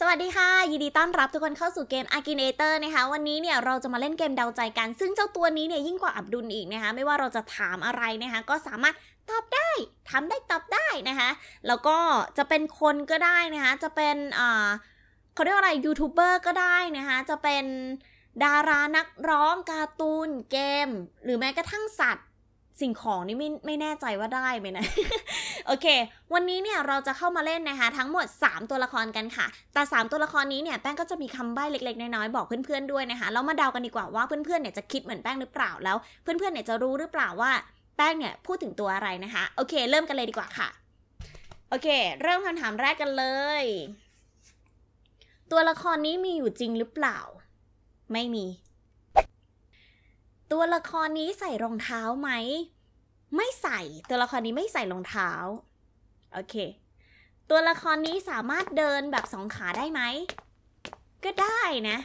สวัสดีค่ะ ยินดีต้อนรับทุกคนเข้าสู่เกม Akinator นะคะ วันนี้เนี่ยเราจะมาเล่นเกมเดาใจกัน ซึ่งเจ้าตัวนี้เนี่ยยิ่งกว่าอับดุลอีกนะคะ ไม่ว่าเราจะถามอะไรนะคะ ก็สามารถตอบได้ทำได้ตอบได้นะคะ แล้วก็จะเป็นคนก็ได้นะคะ จะเป็นอ่าเขาเรียกว่าอะไรยูทูบเบอร์ก็ได้นะคะ จะเป็นดารานักร้องการ์ตูนเกม หรือแม้กระทั่งสัตว์สิ่งของนี่ไม่ไม่แน่ใจว่าได้ไหมนะ โอเค วันนี้เนี่ยเราจะเข้ามาเล่นนะคะทั้งหมด 3 ตัวละครกันค่ะ แต่ 3 ตัวละครนี้เนี่ยแป้งก็จะมีคำใบ้เล็กๆ น้อยๆบอกเพื่อนๆด้วยนะคะเรามาเดากันดีกว่าว่าเพื่อนๆเนี่ยจะคิดเหมือนแป้งหรือเปล่าแล้ว เพื่อนๆเนี่ยจะรู้หรือเปล่าว่าแป้งเนี่ยพูดถึงตัวอะไรนะคะ โอเค เริ่มกันเลยดีกว่าค่ะ โอเค เริ่มคำถามแรกกันเลย ตัวละครนี้มีอยู่จริงหรือเปล่า ไม่มี ตัวละครนี้ใส่รองเท้าไหม ไม่ใส่ตัวละครนี้ไม่ใส่รองเท้า โอเค ตัวละครนี้สามารถเดินแบบสองขาได้ไหม ก็ได้นะ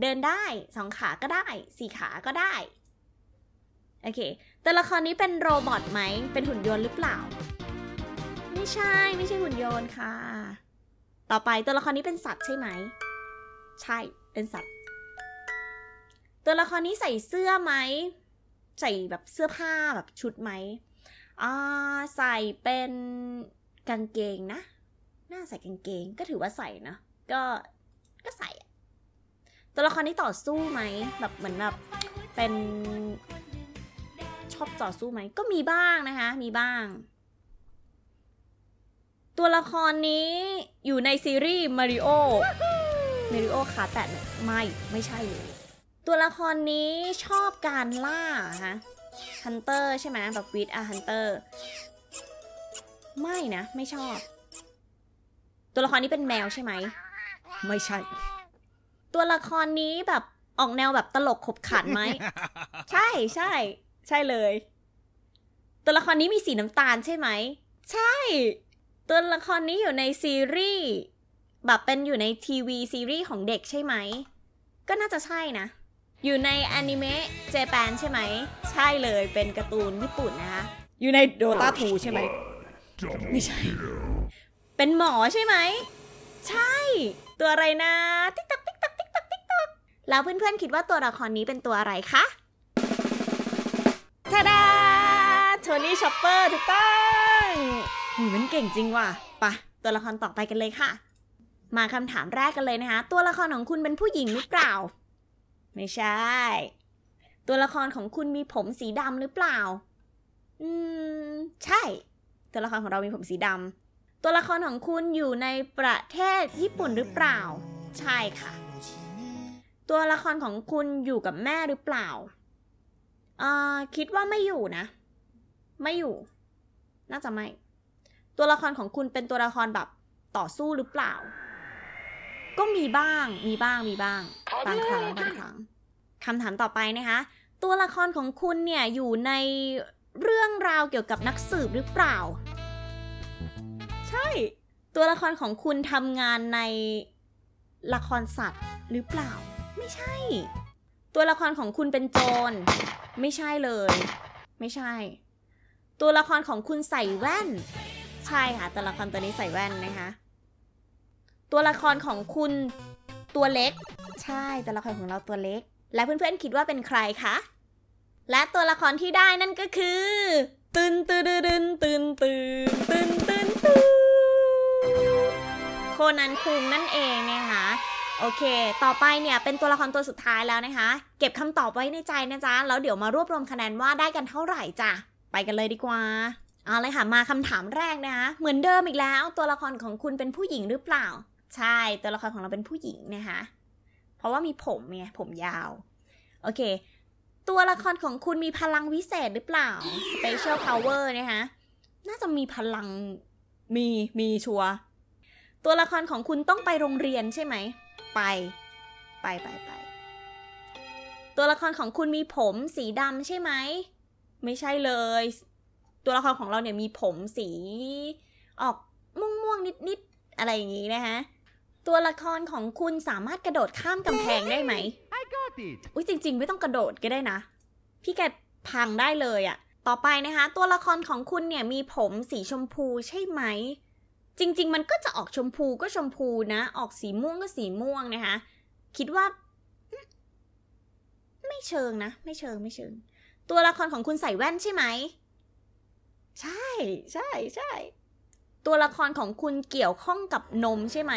เดินได้สองขาก็ได้ สี่ขาก็ได้ โอเค ตัวละครนี้เป็นโรบอทไหม เป็นหุ่นยนต์หรือเปล่า ไม่ใช่ไม่ใช่หุ่นยนต์ค่ะ ต่อไปตัวละครนี้เป็นสัตว์ใช่ไหม ใช่เป็นสัตว์ ตัวละครนี้ใส่เสื้อไหม ใส่แบบเสื้อผ้าแบบชุดไหมอ่าใส่เป็นกางเกงนะ น่าใส่กางเกงก็ถือว่าใส่นะ ก็ก็ใส่อะตัวละครนี้ต่อสู้ไหมแบบเหมือนแบบเป็นชอบต่อสู้ไหมก็มีบ้างนะคะ มีบ้าง ตัวละครนี้อยู่ในซีรีส์มาริโอมาริโอขาแตะเนี่ยไม่ไม่ใช่เลย ตัวละครนี้ชอบการล่าฮะฮันเตอร์ใช่ไหมแบบวิดอะฮันเตอร์ไม่นะ ไม่ชอบ ตัวละครนี้เป็นแมวใช่ไหม ไม่ใช่ ตัวละครนี้แบบออกแนวแบบตลกขบขันไหม ใช่ใช่ ใช่เลย ตัวละครนี้มีสีน้ำตาลใช่ไหม ใช่ ตัวละครนี้อยู่ในซีรีส์แบบเป็นอยู่ในทีวีซีรีส์ของเด็กใช่ไหม ก็น่าจะใช่นะ อยู่ในอนิเมะเจแปนใช่ไหม ใช่เลยเป็นการ์ตูนญี่ปุ่นนะคะ อยู่ในโดตาทูใช่ไหม ไม่ใช่ เป็นหมอใช่ไหม ใช่ ตัวอะไรนะ ติ๊กตักติ๊กตักติ๊กตักติ๊กตักแล้วเพื่อนๆคิดว่าตัวละครนี้เป็นตัวอะไรคะทาดาโทนี่ชอปเปอร์ถูกต้องหูมันเก่งจริงว่ะไปะตัวละครต่อไปกันเลยค่ะ มาคำถามแรกกันเลยนะคะ ตัวละครของคุณเป็นผู้หญิงหรือเปล่า ไม่ใช่ ตัวละครของคุณมีผมสีดำหรือเปล่า อืม ใช่ ตัวละครของเรามีผมสีดำตัวละครของคุณอยู่ในประเทศญี่ปุ่นหรือเปล่า ใช่ค่ะ ตัวละครของคุณอยู่กับแม่หรือเปล่าอ่าคิดว่าไม่อยู่นะ ไม่อยู่ น่าจะไม่ ตัวละครของคุณเป็นตัวละครแบบต่อสู้หรือเปล่า ก็มีบ้าง มีบ้าง มีบ้าง บางครั้ง บางครั้งคำถามต่อไปนะคะ ตัวละครของคุณเนี่ยอยู่ในเรื่องราวเกี่ยวกับนักสืบหรือเปล่า ใช่ ตัวละครของคุณทำงานในละครสัตว์หรือเปล่า ไม่ใช่ ตัวละครของคุณเป็นโจร ไม่ใช่เลย ไม่ใช่ ตัวละครของคุณใส่แว่น ใช่ค่ะ ตัวละครตัวนี้ใส่แว่นนะคะ ตัวละครของคุณตัวเล็ก ใช่ตัวละครของเราตัวเล็ก และเพื่อนๆคิดว่าเป็นใครคะและตัวละครที่ได้นั่นก็คือตึนตึนตึนตึนตึนตึนตึนตึนโคนันคุงนั่นเองนะคะโอเค ต่อไปเนี่ยเป็นตัวละครตัวสุดท้ายแล้วนะคะ เก็บคำตอบไว้ในใจนะจ๊ะ แล้วเดี๋ยวมารวบรวมคะแนนว่าได้กันเท่าไหร่จ้ะ ไปกันเลยดีกว่า เอาเลยค่ะ มาคำถามแรกนะคะ เหมือนเดิมอีกแล้ว ตัวละครของคุณเป็นผู้หญิงหรือเปล่า ใช่ตัวละครของเราเป็นผู้หญิงนะคะเพราะว่ามีผมไงผมยาว โอเค ตัวละครของคุณมีพลังวิเศษหรือเปล่า special power นะคะน่าจะมีพลังมีมีชัว ตัวละครของคุณต้องไปโรงเรียนใช่ไหม ไป ไปไปไป ตัวละครของคุณมีผมสีดำใช่ไหม ไม่ใช่เลย ตัวละครของเราเนี่ยมีผมสี ออกม่วงม่วงนิดนิดๆอะไรอย่างนี้นะคะ ตัวละครของคุณสามารถกระโดดข้ามกำแพงได้ไหม I got it. อุ้ยจริง ๆ ไม่ต้องกระโดดก็ได้นะ พี่แกพังได้เลยอะต่อไปนะคะ ตัวละครของคุณเนี่ยมีผมสีชมพูใช่ไหม จริง ๆ มันก็จะออกชมพูก็ชมพูนะ ออกสีม่วงก็สีม่วงนะคะ คิดว่าอืมไม่เชิงนะ ไม่เชิงไม่เชิง ตัวละครของคุณใส่แว่นใช่ไหม ใช่ ใช่ใช่ตัวละครของคุณเกี่ยวข้องกับนมใช่ไหม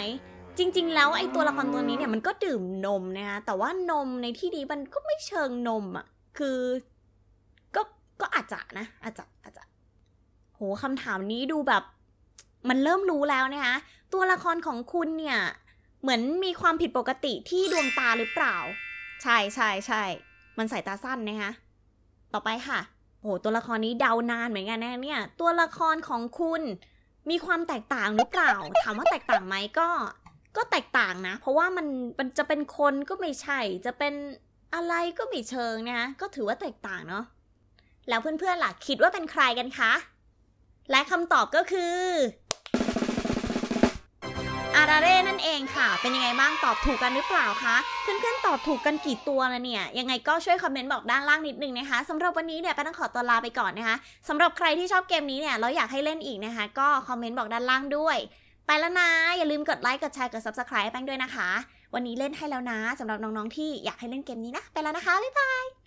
จริง ๆ แล้วไอ้ตัวละครตัวนี้เนี่ยมันก็ดื่มนมนะคะแต่ว่านมในที่นี้มันก็ไม่เชิงนมอะ่ะ คือ ก็ก็อาจจะนะ อาจจะอาจจะโหคำถามนี้ดูแบบ มันเริ่มรู้แล้วนะคะตัวละครของคุณเนี่ย เหมือนมีความผิดปกติที่ดวงตาหรือเปล่า ใช่ใช่ใช่มันสายตาสั้นนะคะต่อไปค่ะโหตัวละครนี้เดานานเหมือนกันนะเนี่ย ตัวละครของคุณมีความแตกต่างหรือเปล่า ถามว่าแตกต่างไหมก็ ก็แตกต่างนะ เพราะว่ามันมันจะเป็นคนก็ไม่ใช่ จะเป็นอะไรก็ไม่เชิงนะคะก็ถือว่าแตกต่างเนาะแล้วเพื่อนๆล่ะคิดว่าเป็นใครกันคะ และคำตอบก็คืออาราเร่นั่นเองค่ะ เป็นยังไงบ้างตอบถูกกันหรือเปล่าคะ เพื่อนๆตอบถูกกันกี่ตัวแล้วเนี่ย ยังไงก็ช่วยคอมเมนต์บอกด้านล่างนิดนึงนะคะสำหรับวันนี้เนี่ยแป้ต้องขอตัวลาไปก่อนนะคะสำหรับใครที่ชอบเกมนี้เนี่ยแล้วอยากให้เล่นอีกนะคะ ก็คอมเมนต์บอกด้านล่างด้วย ไปแล้วนะ อย่าลืมกดไลค์ กดแชร์ กด subscribe แป้งด้วยนะคะ วันนี้เล่นให้แล้วนะสำหรับน้องๆที่อยากให้เล่นเกมนี้นะ ไปแล้วนะคะ บ๊ายบาย